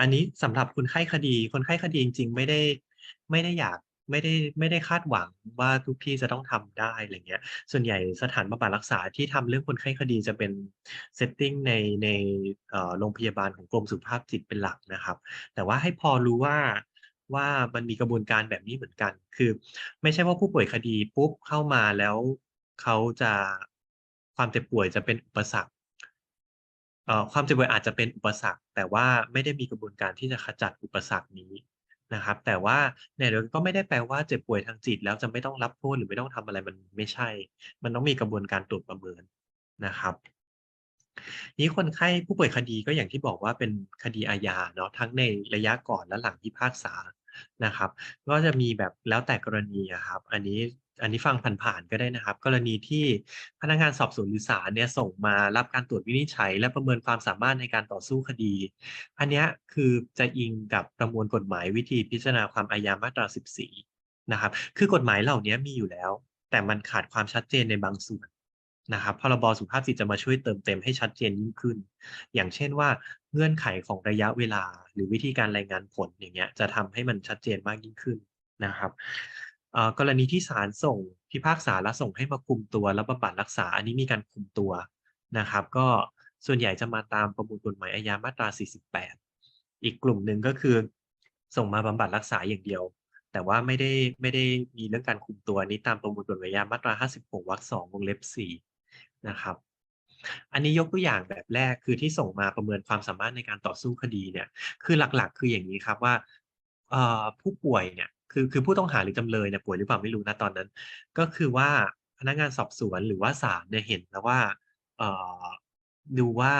อันนี้สำหรับคนไข้คดี คนไข้คดีจริง ๆ ไม่ได้ไม่ได้อยากไม่ได้ไม่ได้คาดหวังว่าทุกที่จะต้องทำได้อะไรเงี้ย ส่วนใหญ่สถานบำบัดรักษาที่ทำเรื่องคนไข้คดีจะเป็น setting ในในโรงพยาบาลของกรมสุขภาพจิตเป็นหลักนะครับ แต่ว่าให้พอรู้ว่าว่ามันมีกระบวนการแบบนี้เหมือนกัน คือ ไม่ใช่ว่าผู้ป่วยคดีปุ๊บเข้ามาแล้วเขาจะความเจ็บป่วยจะเป็นอุปสรรค ความเจ็บป่วยอาจจะเป็นอุปสรรค แต่ว่าไม่ได้มีกระบวนการที่จะขจัดอุปสรรคนี้นะครับ แต่ว่าในเดี๋ยวก็ไม่ได้แปลว่าเจ็บป่วยทางจิต แล้วจะไม่ต้องรับโทษหรือไม่ต้องทำอะไรมันไม่ใช่ มันต้องมีกระบวนการตรวจประเมินนะครับนี้คนไข้ผู้ป่วยคดีก็อย่างที่บอกว่าเป็นคดีอาญาเนาะทั้งในระยะก่อนและหลังพิพากษานะครับ ก็จะมีแบบแล้วแต่กรณีอะครับ อันนี้ อันนี้ฟังผ่านๆก็ได้นะครับ กรณีที่พนักงานสอบสวนหรือศาลเนี่ยส่งมารับการตรวจวินิจฉัย และประเมินความสามารถในการต่อสู้คดี อันนี้คือจะอิงกับประมวลกฎหมายวิธีพิจารณาความอาญามาตรา 14 นะครับ คือกฎหมายเหล่านี้มีอยู่แล้ว แต่มันขาดความชัดเจนในบางส่วนนะครับพรบสุขภาพจิตจะมาช่วยเติมเต็มให้ชัดเจนยิ่งขึ้น อย่างเช่นว่าเงื่อนไขของระยะเวลา หรือวิธีการรายงานผลอย่างเงี้ยจะทำให้มันชัดเจนมากยิ่งขึ้นนะครับ กรณีที่ศาลส่งพิพากษาและส่งให้มาคุมตัวแล้วบำบัดรักษา อันนี้มีการคุมตัวนะครับ ก็ส่วนใหญ่จะมาตามประมวลกฎหมายอาญามาตรา 48 อีกกลุ่มหนึ่งก็คือ ส่งมาบำบัดรักษาอย่างเดียว แต่ว่าไม่ได้ไม่ได้มีเรื่องการคุมตัวนี้ตามประมวลกฎหมายอาญามาตรา 56วรรค2วงเล็บ4นะครับ อันนี้ยกตัวอย่างแบบแรกคือที่ส่งมาประเมินความสามารถในการต่อสู้คดีเนี่ย คือหลักๆ คืออย่างงี้ครับว่าเอ่อผู้ป่วยเนี่ย คือคือผู้ต้องหาหรือจำเลยเนี่ยป่วยหรือเปล่าไม่รู้นะตอนนั้น ก็คือว่าพนักงานสอบสวนหรือว่าศาลเนี่ยเห็นแล้วว่าเอ่อดูว่า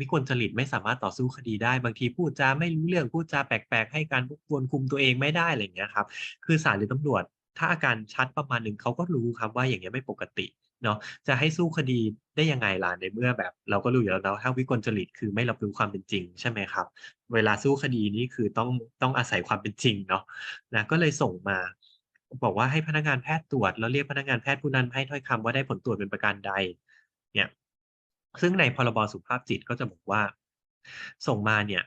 วิกลจริตไม่สามารถต่อสู้คดีได้ บางทีพูดจาไม่รู้เรื่องพูดจาแปลกๆ ให้การวกวนคุมตัวเองไม่ได้อะไรอย่างเงี้ยครับ คือศาลหรือตำรวจถ้าอาการชัดประมาณหนึ่งเขาก็รู้ครับว่าอย่างเงี้ยไม่ปกติ เนาะจะให้สู้คดีได้ยังไงล่ะในเมื่อแบบ เราก็รู้อยู่แล้วเนาะถ้าวิกลจริตคือไม่รับรู้ความเป็นจริงใช่ไหมครับ เวลาสู้คดีนี่คือต้องต้องอาศัยความเป็นจริงเนาะนะก็เลยส่งมา บอกว่าให้พนักงานแพทย์ตรวจ แล้วเรียกพนักงานแพทย์ผู้นั้นให้ถ้อยคำว่าได้ผลตรวจเป็นประการใด เนี่ยซึ่งในพรบสุขภาพจิตก็จะบอกว่า ส่งมาเนี่ย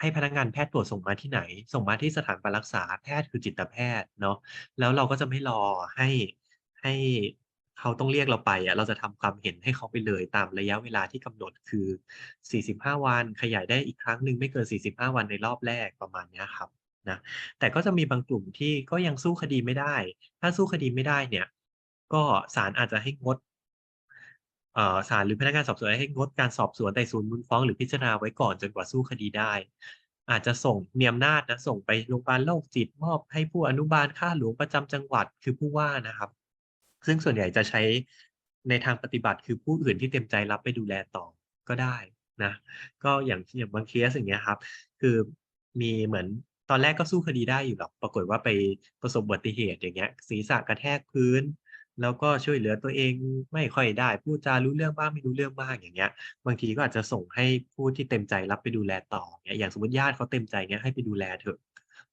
ให้พนักงานแพทย์ตรวจส่งมาที่ไหน ส่งมาที่สถานบำบัดรักษาแพทย์คือจิตแพทย์เนาะแล้วเราก็จะไม่รอให้ให้ เขาต้องเรียกเราไปอะเราจะทำความเห็นให้เขาไปเลยตามระยะเวลาที่กำหนดคือ 45 วันขยายได้อีกครั้งหนึ่งไม่เกิน 45 วันในรอบแรกประมาณนี้ครับนะแต่ก็จะมีบางกลุ่มที่ก็ยังสู้คดีไม่ได้ ถ้าสู้คดีไม่ได้เนี่ย ก็ศาลอาจจะให้งดศาลหรือพนักงานสอบสวนให้งดการสอบสวนไต่สวนมูลฟ้องหรือพิจารณาไว้ก่อนจนกว่าสู้คดีได้ อาจจะส่งมีอำนาจนะส่งไปโรงพยาบาลโรคจิตมอบให้ผู้อนุบาลข้าหลวงประจำจังหวัดคือผู้ว่านะครับ ซึ่งส่วนใหญ่จะใช้ในทางปฏิบัติคือผู้อื่นที่เต็มใจรับไปดูแลต่อก็ได้นะ ก็อย่างอย่างบางเคสอย่างเงี้ยครับ คือมีเหมือนตอนแรกก็สู้คดีได้อยู่หรอก ปรากฏว่าไปประสบอุบัติเหตุอย่างเงี้ย ศีรษะกระแทกพื้น แล้วก็ช่วยเหลือตัวเองไม่ค่อยได้ พูดจารู้เรื่องบ้างไม่รู้เรื่องบ้างอย่างเงี้ย บางทีก็อาจจะส่งให้ผู้ที่เต็มใจรับไปดูแลต่ออย่างเงี้ย อย่างสมมติญาติเขาเต็มใจเงี้ยให้ไปดูแลเถอะ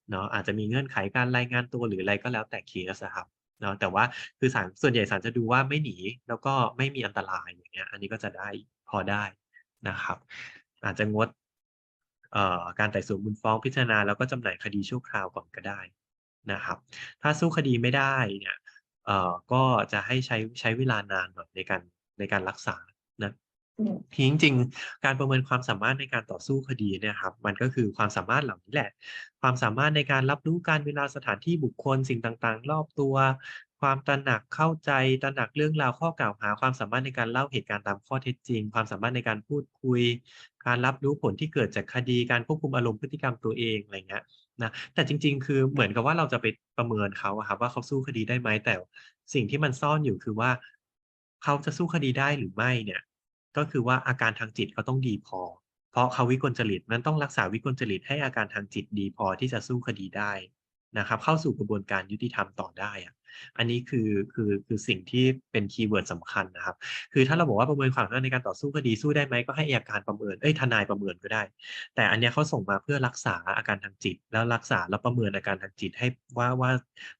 เนาะอาจจะมีเงื่อนไขการรายงานตัวหรืออะไรก็แล้วแต่เคสอะครับ เนาะแต่ว่าคือสารส่วนใหญ่สารจะดูว่าไม่หนีแล้วก็ไม่มีอันตรายอย่างเงี้ย อันนี้ก็จะได้พอได้นะครับ อาจจะงดการไต่สวนมูลฟ้องพิจารณาแล้วก็จำหน่ายคดีชั่วคราวก่อนก็ได้นะครับ ถ้าสู้คดีไม่ได้เนี่ยก็จะให้ใช้ใช้เวลานานหน่อยในการในการรักษา ทีจริงๆ การประเมินความสามารถในการต่อสู้คดีเนี่ยครับมันก็คือความสามารถเหล่านี้แหละ ความสามารถในการรับรู้กาลเวลาสถานที่บุคคลสิ่งต่างๆ รอบตัว ความตระหนักเข้าใจตระหนักเรื่องราวข้อกล่าวหา ความสามารถในการเล่าเหตุการณ์ตามข้อเท็จจริง ความสามารถในการพูดคุย การรับรู้ผลที่เกิดจากคดีการควบคุมอารมณ์พฤติกรรมตัวเองอะไรเงี้ยนะแต่จริง ๆ คือเหมือนกับว่าเราจะไปประเมินเขาครับว่าเขาสู้คดีได้ไหมแต่ สิ่งที่มันซ่อนอยู่คือว่า เขาจะสู้คดีได้หรือไม่เนี่ย ก็คือว่าอาการทางจิตเขาต้องดีพอ เพราะเขาวิกลจริตนั้นต้องรักษาวิกลจริตให้อาการทางจิตดีพอที่จะสู้คดีได้นะครับ เข้าสู่กระบวนการยุติธรรมต่อได้อะอันนี้คือคือคือสิ่งที่เป็นคีย์เวิร์ดสำคัญนะครับ คือถ้าเราบอกว่าประเมินความสามารถในการต่อสู้คดีสู้ได้ไหมก็ให้อัยการประเมินเอ๊ยทนายประเมินก็ได้ แต่อันเนี้ยเขาส่งมาเพื่อรักษาอาการทางจิต แล้วรักษาแล้วประเมินอาการทางจิตให้ว่าว่า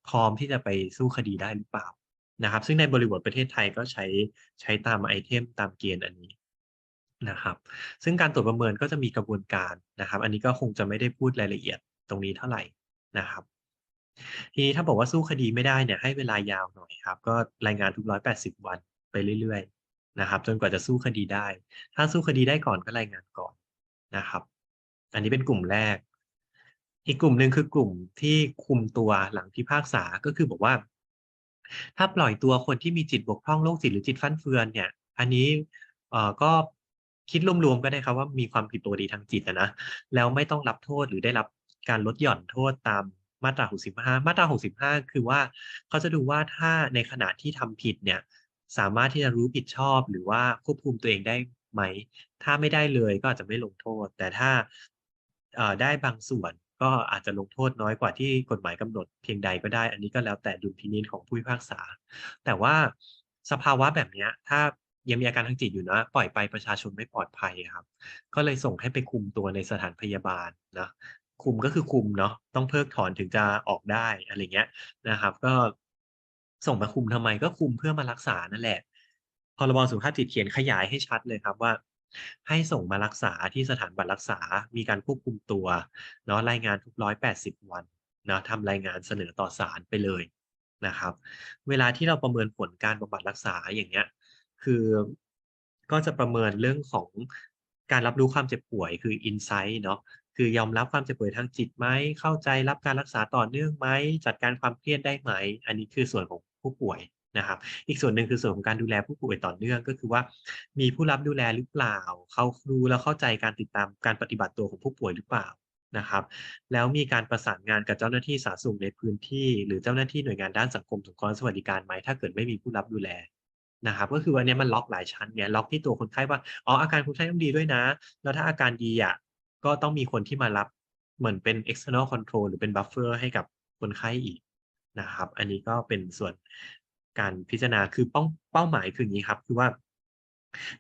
พร้อมที่จะไปสู้คดีได้หรือเปล่า นะครับ ซึ่งในบริบทประเทศไทยก็ใช้ใช้ตามไอเทมตามเกณฑ์อันนี้นะครับ ซึ่งการตรวจประเมินก็จะมีกระบวนการนะครับ อันนี้ก็คงจะไม่ได้พูดรายละเอียดตรงนี้เท่าไหร่นะครับทีนี้ถ้าบอกว่าสู้คดีไม่ได้เนี่ยให้เวลายาวหน่อยครับ ก็รายงานทุก180วันไปเรื่อยๆนะครับ จนกว่าจะสู้คดีได้ ถ้าสู้คดีได้ก่อนก็รายงานก่อนนะครับ อันนี้เป็นกลุ่มแรก อีกกลุ่มหนึ่งคือกลุ่มที่คุมตัวหลังพิพากษาก็คือบอกว่า ถ้าปล่อยตัวคนที่มีจิตบกพร่องโรคจิตหรือจิตฟั่นเฟือนเนี่ย อันนี้เอ่อก็คิดรวมๆก็ได้ครับว่ามีความผิดปกติทางจิตนะแล้วไม่ต้องรับโทษหรือได้รับการลดหย่อนโทษตามมาตรา 65 มาตรา 65 คือว่าเขาจะดูว่าถ้าในขณะที่ทำผิดเนี่ย สามารถที่จะรู้ผิดชอบหรือว่าควบคุมตัวเองได้ไหม ถ้าไม่ได้เลยก็อาจจะไม่ลงโทษ แต่ถ้าได้บางส่วน ก็อาจจะลงโทษน้อยกว่าที่กฎหมายกำหนดเพียงใดก็ได้ อันนี้ก็แล้วแต่ดุลพินิจของผู้พิพากษา แต่ว่าสภาวะแบบนี้ถ้ายังมีอาการทางจิตอยู่นะ ปล่อยไปประชาชนไม่ปลอดภัยครับ ก็เลยส่งให้ไปคุมตัวในสถานพยาบาลนะคุมก็คือคุมเนาะต้องเพิกถอนถึงจะออกได้อะไรเงี้ยนะครับ ก็ส่งมาคุมทำไมก็คุมเพื่อมารักษานั่นแหละพรบสุขภาพจิตเขียนขยายให้ชัดเลยครับว่า ให้ส่งมารักษาที่สถานบัตรรักษา มีการควบคุมตัวเนาะรายงานทุก180วันเนาะทำรายงานเสนอต่อศาลไปเลยนะครับ เวลาที่เราประเมินผลการบำบัดรักษาอย่างเงี้ย คือก็จะประเมินเรื่องของการรับรู้ความเจ็บป่วยคือ insight เนาะคือยอมรับความเจ็บป่วยทางจิตไหมเข้าใจรับการรักษาต่อเนื่องไหมจัดการความเครียดได้ไหม อันนี้คือส่วนของผู้ป่วย นะครับ อีกส่วนหนึ่งคือส่วนของการดูแลผู้ป่วยต่อเนื่องก็คือว่า มีผู้รับดูแลหรือเปล่า เขารู้แล้วเข้าใจการติดตามการปฏิบัติตัวของผู้ป่วยหรือเปล่านะครับ แล้วมีการประสานงานกับเจ้าหน้าที่สาธารณสุขในพื้นที่ หรือเจ้าหน้าที่หน่วยงานด้านสังคมสงเคราะห์สวัสดิการไหมถ้าเกิดไม่มีผู้รับดูแลนะครับก็คืออันนี้มันล็อกหลายชั้นไงล็อกที่ตัวคนไข้ว่าอ๋ออาการคนไข้ต้องดีด้วยนะ แล้วถ้าอาการดีอะก็ต้องมีคนที่มารับเหมือนเป็น external control หรือเป็น buffer ให้กับคนไข้อีกนะครับ อันนี้ก็เป็นส่วน การพิจารณาคือเป้าเป้าหมายคืออย่างงี้ครับ คือว่า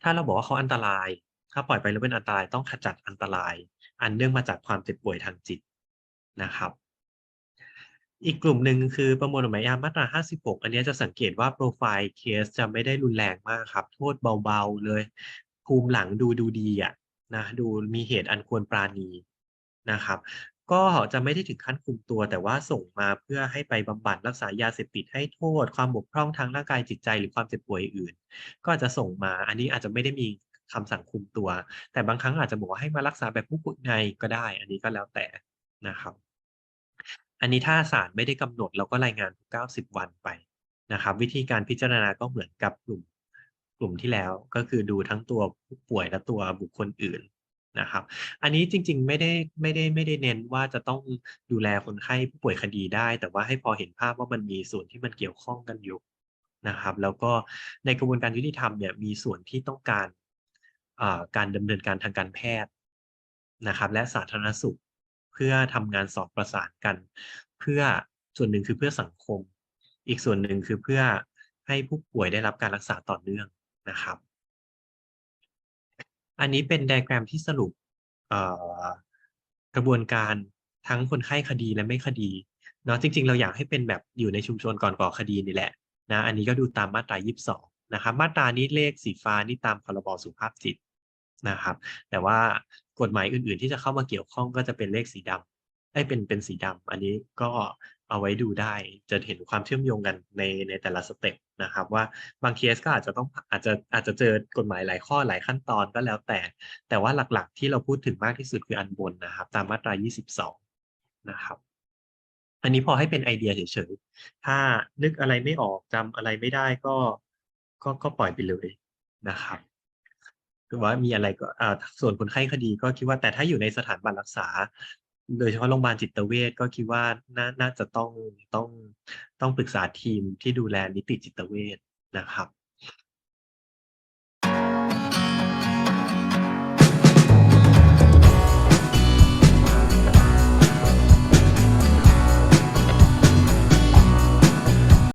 ถ้าเราบอกว่าเขาอันตราย ถ้าปล่อยไปแล้วเป็นอันตรายต้องขจัดอันตราย อันเนื่องมาจากความเจ็บป่วยทางจิตนะครับ อีกกลุ่มหนึ่งคือประมวลกฎหมายอาญามาตรา 56 อันนี้จะสังเกตว่าโพรไฟล์เคสจะไม่ได้รุนแรงมากครับ โทษเบาๆเลย ภูมิหลังดูดูดีอะนะดูมีเหตุอันควรปราณีนะครับ ก็จะไม่ได้ถึงขั้นคุมตัว แต่ว่าส่งมาเพื่อให้ไปบำบัดรักษายาเสพติดให้โทษ ความบกพร่องทางร่างกายจิตใจหรือความเจ็บป่วยอื่น ก็อาจจะส่งมาอันนี้อาจจะไม่ได้มีคำสั่งคุมตัว แต่บางครั้งอาจจะบอกว่าให้มารักษาแบบผู้ป่วยในก็ได้ อันนี้ก็แล้วแต่นะครับ อันนี้ถ้าศาลไม่ได้กำหนดเราก็รายงานทุก90 วันไปนะครับ วิธีการพิจารณาก็เหมือนกับกลุ่มกลุ่มที่แล้วก็คือดูทั้งตัวผู้ป่วยและตัวบุคคลอื่น นะครับ อันนี้จริงๆไม่ได้ไม่ได้ไม่ได้เน้นว่าจะต้องดูแลคนไข้ผู้ป่วยคดีได้ แต่ว่าให้พอเห็นภาพว่ามันมีส่วนที่มันเกี่ยวข้องกันอยู่นะครับ แล้วก็ในกระบวนการยุติธรรมเนี่ยมีส่วนที่ต้องการอ่าการดำเนินการทางการแพทย์นะครับ และสาธารณสุขเพื่อทำงานสอดประสานกัน เพื่อส่วนหนึ่งคือเพื่อสังคม อีกส่วนหนึ่งคือเพื่อให้ผู้ป่วยได้รับการรักษาต่อเนื่องนะครับ อันนี้เป็น diagram ที่สรุปกระบวนการทั้งคนไข้คดีและไม่คดีเนาะจริง ๆ เราอยากให้เป็นแบบอยู่ในชุมชนก่อนก่อคดีนี่แหละนะอันนี้ก็ดูตามมาตรา 22 นะครับ มาตรานี้เลขสีฟ้านี่ตามพรบสุขภาพจิตนะครับ แต่ว่ากฎหมายอื่น ๆ ที่จะเข้ามาเกี่ยวข้องก็จะเป็นเลขสีดำเอ๊ยเป็นเป็นสีดำอันนี้ก็ เอาไว้ดูได้ จะเห็นความเชื่อมโยงกันในในแต่ละสเต็ปนะครับ ว่าบางเคสก็อาจจะต้องอาจจะอาจจะเจอกฎหมายหลายข้อหลายขั้นตอนก็แล้วแต่ แต่ว่าหลักๆ ที่เราพูดถึงมากที่สุดคืออันบนนะครับ ตามมาตรา 22 นะครับ อันนี้พอให้เป็นไอเดียเฉยๆ ถ้านึกอะไรไม่ออกจำอะไรไม่ได้ก็ก็ก็ปล่อยไปเลยนะครับหรือว่ามีอะไรก็อ่าส่วนคนไข้คดีก็คิดว่าแต่ถ้าอยู่ในสถานบัตรรักษา โดยเฉพาะโรงพยาบาลจิตเวชก็คิดว่าน่าน่าจะต้องต้องต้องปรึกษาทีมที่ดูแลนิติจิตเวชนะครับ